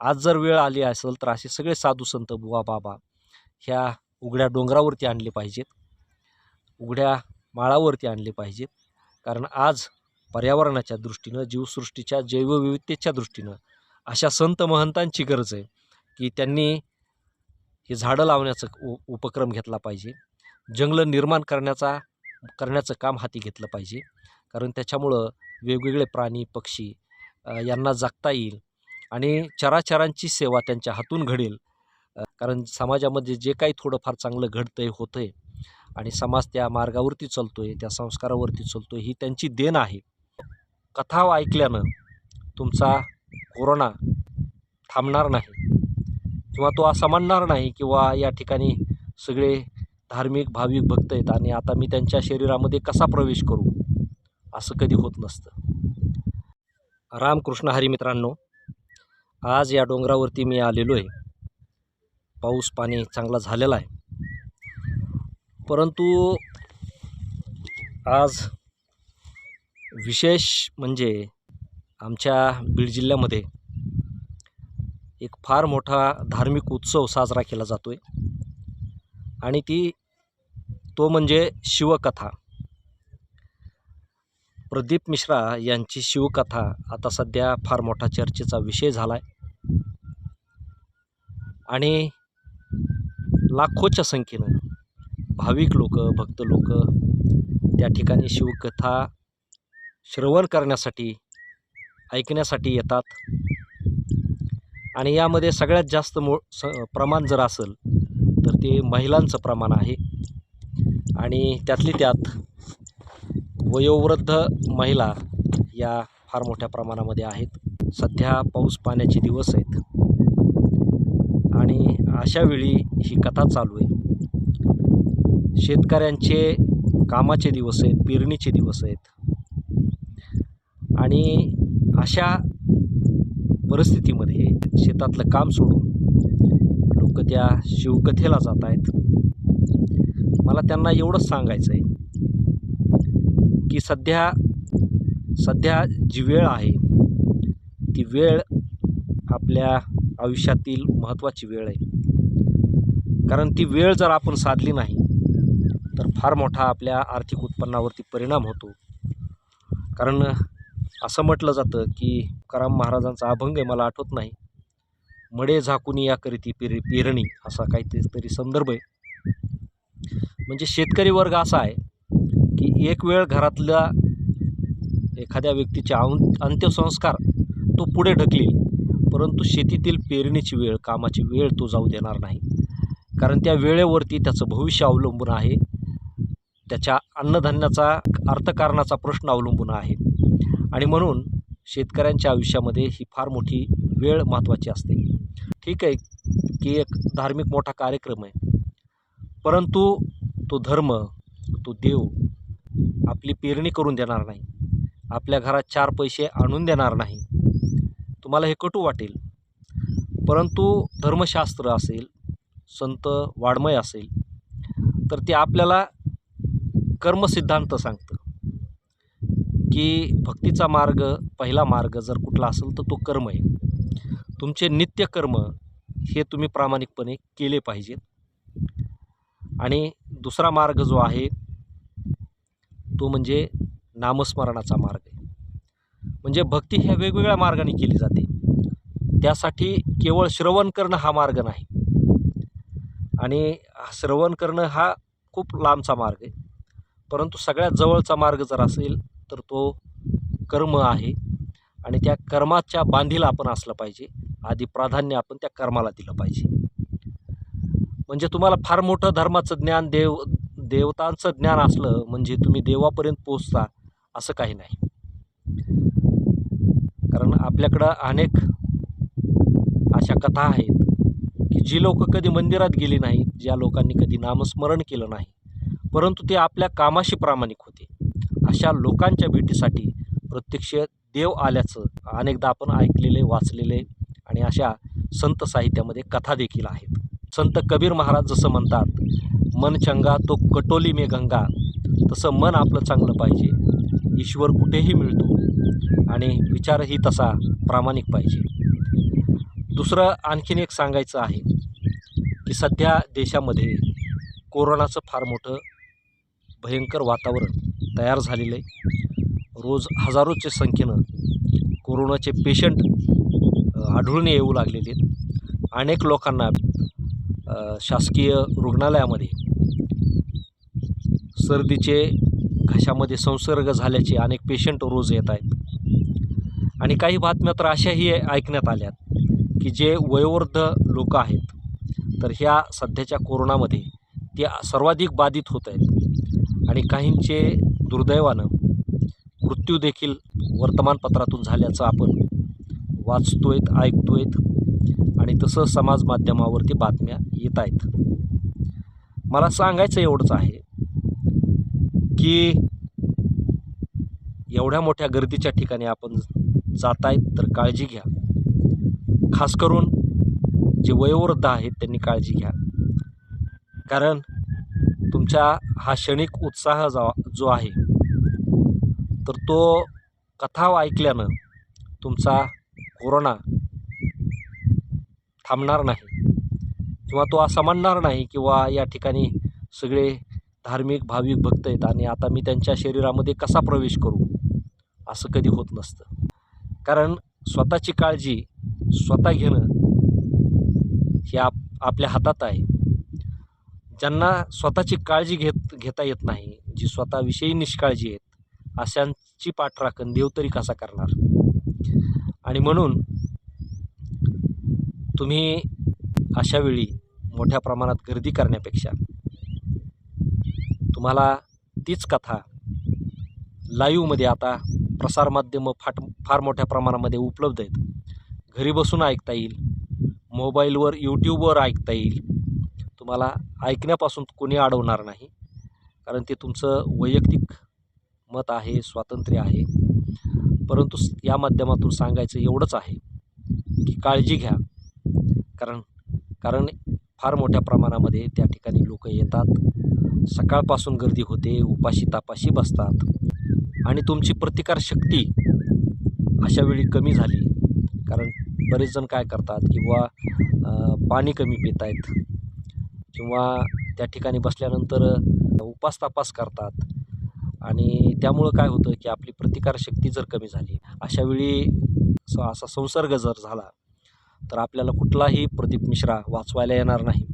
आज जर वेळ आली असेल तर असे सगळे साधू संत बुवा बाबा ह्या उघड्या डोंगरावरती आणले पाहिजेत. उघड्या माळावरती आणले पाहिजेत. कारण आज पर्यावरणाच्या दृष्टीनं जीवसृष्टीच्या जैवविविधतेच्या दृष्टीनं अशा संत महंतांची गरज आहे की त्यांनी हे झाडं लावण्याचं उ उपक्रम घेतला पाहिजे. जंगलं निर्माण करण्याचा करण्याचं काम हाती घेतलं पाहिजे. कारण त्याच्यामुळं वेगवेगळे प्राणी पक्षी यांना जगता येईल. आणि चराचरांची सेवा त्यांच्या हातून घडेल. कारण समाजामध्ये जे काही थोडंफार चांगलं घडतं आहे होतं आहे आणि समाज त्या मार्गावरती चालतो आहे त्या संस्कारावरती चालतो आहे ही त्यांची देण आहे. कथा ऐकल्यानं तुमचा कोरोना थांबणार नाही किंवा तो असा म्हणणार नाही किंवा या ठिकाणी सगळे धार्मिक भाविक भक्त आहेत आणि आता मी त्यांच्या शरीरामध्ये कसा प्रवेश करू? असं कधी होत नसतं. रामकृष्ण हरी मित्रांनो आज या डोंगरावरती मी आलेलो आहे. पाऊस पाणी चांगला झालेला आहे. परंतु आज विशेष म्हणजे आमच्या बीड जिल्ह्यामध्ये एक फार मोठा धार्मिक उत्सव साजरा केला जातो आहे आणि ती तो म्हणजे शिवकथा. प्रदीप मिश्रा यांची शिवकथा आता सध्या फार मोठा चर्चेचा विषय झाला आहे आणि लाखोच्या संख्येनं भाविक लोक भक्त लोक त्या ठिकाणी शिवकथा श्रवण करण्यासाठी ऐकण्यासाठी येतात. आणि यामध्ये सगळ्यात जास्त मो स प्रमाण जर असेल तर ते महिलांचं प्रमाण आहे. आणि त्यातली त्यात वयोवृद्ध महिला या फार मोठ्या प्रमाणामध्ये आहेत. सध्या पाऊस पाण्याचे दिवस आहेत. आणि अशावेळी ही कथा चालू आहे. शेतकऱ्यांचे कामाचे दिवस आहेत पेरणीचे दिवस आहेत. आणि अशा परिस्थितीमध्ये शेतातलं काम सोडून लोक त्या शिवकथेला जात आहेत. मला त्यांना एवढंच सांगायचं आहे की सध्या सध्या जी वेळ आहे ती वेळ आपल्या आयुष्यातील महत्त्वाची वेळ आहे. कारण ती वेळ जर आपण साधली नाही तर फार मोठा आपल्या आर्थिक उत्पन्नावरती परिणाम होतो. कारण असं म्हटलं जातं की तुकाराम महाराजांचा अभंग आहे मला आठवत नाही. मडे झाकुनी या करीती पेर पेरणी असा काहीतरी तरी संदर्भ आहे. म्हणजे शेतकरी वर्ग असा आहे की एक वेळ घरातल्या एखाद्या व्यक्तीचे अंत्यसंस्कार तो पुढे ढकलील. परंतु शेतीतील पेरणीची वेळ कामाची वेळ तो जाऊ देणार नाही. कारण त्या वेळेवरती त्याचं भविष्य अवलंबून आहे. त्याच्या अन्नधान्याचा अर्थकारणाचा प्रश्न अवलंबून आहे. आणि म्हणून शेतकऱ्यांच्या आयुष्यामध्ये ही फार मोठी वेळ महत्त्वाची असते. ठीक आहे की एक धार्मिक मोठा कार्यक्रम आहे. परंतु तो धर्म तो देव आपली पेरणी करून देणार नाही. आपल्या घरात चार पैसे आणून देणार नाही. तुम्हाला हे कटू वाटेल. परंतु धर्मशास्त्र असेल संत वाड्मय असेल तर ते आपल्याला कर्मसिद्धांत सांगतं. की भक्तीचा मार्ग पहिला मार्ग जर कुठला असेल तर तो कर्म आहे तुमचे नित्यकर्म हे तुम्ही प्रामाणिकपणे केले पाहिजेत. आणि दुसरा मार्ग जो आहे तो म्हणजे नामस्मरणाचा मार्ग आहे. म्हणजे भक्ती ह्या वेगवेगळ्या मार्गाने केली जाते. त्यासाठी केवळ श्रवण करणं हा मार्ग नाही. आणि श्रवण करणं हा खूप लांबचा मार्ग आहे. परंतु सगळ्यात जवळचा मार्ग जर असेल तर तो कर्म आहे. आणि त्या कर्माच्या बांधीला आपण असलं पाहिजे. आधी प्राधान्य आपण त्या कर्माला दिलं पाहिजे. म्हणजे तुम्हाला फार मोठं धर्माचं ज्ञान देव देवतांचं ज्ञान असलं म्हणजे तुम्ही देवापर्यंत पोचता असं काही नाही. कारण आपल्याकडं अनेक अशा कथा आहेत की जी लोक कधी मंदिरात गेली नाहीत ज्या लोकांनी कधी नामस्मरण केलं नाही परंतु ते आपल्या कामाशी प्रामाणिक होते. अशा लोकांच्या भेटीसाठी प्रत्यक्ष देव आल्याचं अनेकदा आपण ऐकलेले वाचलेले आणि अशा संत साहित्यामध्ये कथा देखील आहेत. संत कबीर महाराज जसं म्हणतात मन चंगा तो कटोली मे गंगा. तसं मन आपलं चांगलं पाहिजे. ईश्वर कुठेही मिळतो. आणि विचारही तसा प्रामाणिक पाहिजे. दुसरं आणखीन एक सांगायचं आहे की सध्या देशामध्ये कोरोनाचं फार मोठं भयंकर वातावरण तयार झालेलं आहे. रोज हजारोच्या संख्येनं कोरोनाचे पेशंट आढळून येऊ लागलेले आहेत. अनेक लोकांना शासकीय रुग्णालयामध्ये सर्दीचे घशामध्ये संसर्ग झाल्याचे अनेक पेशंट रोज येत आहेत. आणि काही बातम्या तर अशाही ऐकण्यात आल्यात की जे वयोवृद्ध लोक आहेत तर ह्या सध्याच्या कोरोनामध्ये ते सर्वाधिक बाधित होत आहेत. आणि काहींचे दुर्दैवानं मृत्यू देखील वर्तमानपत्रातून झाल्याचं आपण वाचतोयत ऐकतोयत आणि तसं समाज माध्यमावरती बातम्या येत आहेत. मला सांगायचं एवढंच आहे की एवढ्या मोठ्या गर्दीच्या ठिकाणी आपण जात आहेत तर काळजी घ्या. खास करून जे वयोवृद्ध आहेत त्यांनी काळजी घ्या. कारण तुमच्या हा क्षणिक उत्साह जो जो आहे तर तो कथा ऐकल्यानं तुमचा कोरोना थांबणार नाही किंवा तो असा म्हणणार नाही किंवा या ठिकाणी सगळे धार्मिक भाविक भक्त आहेत आणि आता मी त्यांच्या शरीरामध्ये कसा प्रवेश करू? असं कधी होत नसतं. कारण स्वतःची काळजी स्वतः घेणं हे आप आपल्या हातात आहे. ज्यांना स्वतःची काळजी घेत घेता येत नाही जी स्वतःविषयी निष्काळजी आहेत अशांची पाठराखण देव तरी कसा करणार? आणि म्हणून तुम्ही अशावेळी मोठ्या प्रमाणात गर्दी करण्यापेक्षा तुम्हाला तीच कथा लाईव्हमध्ये आता प्रसारमाध्यमं फाट फार मोठ्या प्रमाणामध्ये उपलब्ध आहेत. घरी बसून ऐकता येईल मोबाईलवर यूट्यूबवर ऐकता येईल. तुम्हाला ऐकण्यापासून कोणी अडवणार नाही कारण ते तुमचं वैयक्तिक मत आहे स्वातंत्र्य आहे. परंतु या माध्यमातून सांगायचं एवढंच आहे की काळजी घ्या कारण कारण फार मोठ्या प्रमाणामध्ये त्या ठिकाणी लोक येतात. सकाळपासून गर्दी होते उपाशी तापाशी बसतात. आणि तुमची प्रतिकारशक्ती अशा वेळी कमी झाली. कारण बरेच जण काय करतात किंवा पाणी कमी पित आहेत किंवा त्या ठिकाणी बसल्यानंतर उपास तापास करतात. आणि त्यामुळं काय होतं की आपली प्रतिकारशक्ती जर कमी झाली अशा वेळी असा संसर्ग जर झाला तर आपल्याला कुठलाही प्रदीप मिश्रा वाचवायला येणार नाही.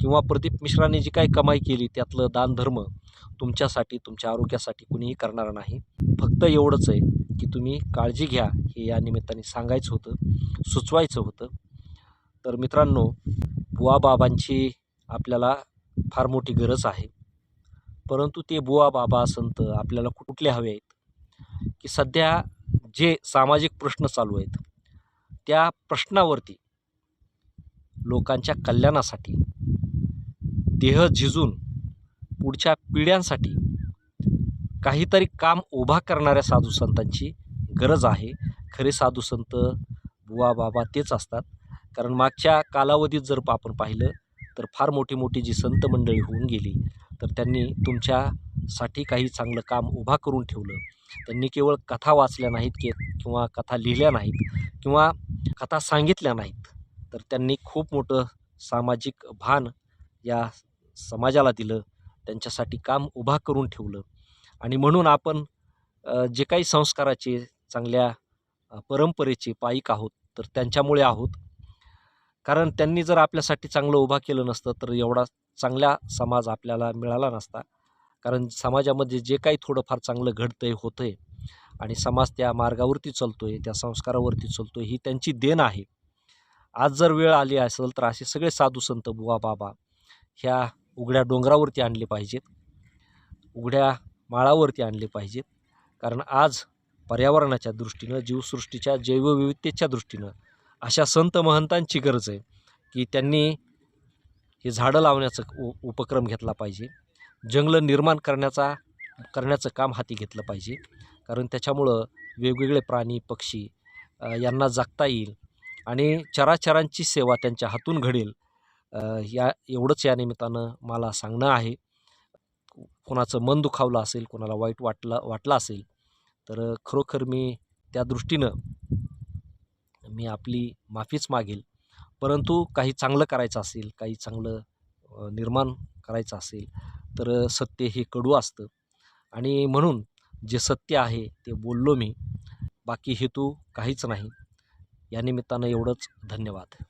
किंवा प्रदीप मिश्राने जी काही कमाई केली त्यातलं दानधर्म तुमच्यासाठी तुमच्या आरोग्यासाठी कुणीही करणार नाही. फक्त एवढंच आहे की तुम्ही काळजी घ्या हे या निमित्ताने सांगायचं होतं सुचवायचं होतं. तर मित्रांनो बुवा बाबांची आपल्याला फार मोठी गरज आहे. परंतु ते बुवा बाबा संत आपल्याला कुठले हवे आहेत? की सध्या जे सामाजिक प्रश्न चालू आहेत त्या प्रश्नावरती लोकांच्या कल्याणासाठी देह झिजून पुढच्या पिढ्यांसाठी काहीतरी काम उभा करणाऱ्या साधू संतांची गरज आहे. खरे साधू संत बुवा बाबा तेच असतात. कारण मागच्या कालावधीत जर आपण पाहिलं तर फार मोठी मोठी जी संत मंडळी होऊन गेली तर त्यांनी तुमच्यासाठी काही चांगलं काम उभा करून ठेवलं. त्यांनी केवळ कथा वाचल्या नाहीत की किंवा कथा लिहिल्या नाहीत किंवा कथा सांगितल्या नाहीत. तर त्यांनी खूप मोठं सामाजिक भान या समाजाला दिलं त्यांच्यासाठी काम उभा करून ठेवलं. आणि म्हणून आपण जे काही संस्काराचे चांगल्या परंपरेचे पायिक आहोत तर त्यांच्यामुळे आहोत. कारण त्यांनी जर आपल्यासाठी चांगलं उभा केलं नसतं तर एवढा चांगला समाज आपल्याला मिळाला नसता. कारण समाजामध्ये जे काही थोडंफार चांगलं घडतं आहे होतं आहे आणि समाज त्या मार्गावरती चालतो आहे त्या संस्कारावरती चालतो आहे ही त्यांची देण आहे. आज जर वेळ आली असेल तर असे सगळे साधू संत बुवा बाबा ह्या उघड्या डोंगरावरती आणले पाहिजेत. उघड्या माळावरती आणले पाहिजेत. कारण आज पर्यावरणाच्या दृष्टीनं जीवसृष्टीच्या जैवविविधतेच्या दृष्टीनं अशा संत महंतांची गरज आहे की त्यांनी हे झाडं लावण्याचं उ उपक्रम घेतला पाहिजे. जंगलं निर्माण करण्याचा करण्याचं काम हाती घेतलं पाहिजे. कारण त्याच्यामुळं वेगवेगळे प्राणी पक्षी यांना जगता येईल आणि चराचरांची सेवा त्यांच्या हातून घडेल. या एवढंच या निमित्तानं मला सांगणं आहे. कोणाचं मन दुखावलं असेल कोणाला वाईट वाटलं वाटलं असेल तर खरोखर मी त्या दृष्टीनं मी आपली माफीच मागेल. परंतु काही चांगलं करायचं असेल काही चांगलं निर्माण करायचं असेल तर सत्य हे कडू असतं. आणि म्हणून जे सत्य आहे ते बोललो मी बाकी हेतू काहीच नाही. या निमित्तानं एवढंच. धन्यवाद.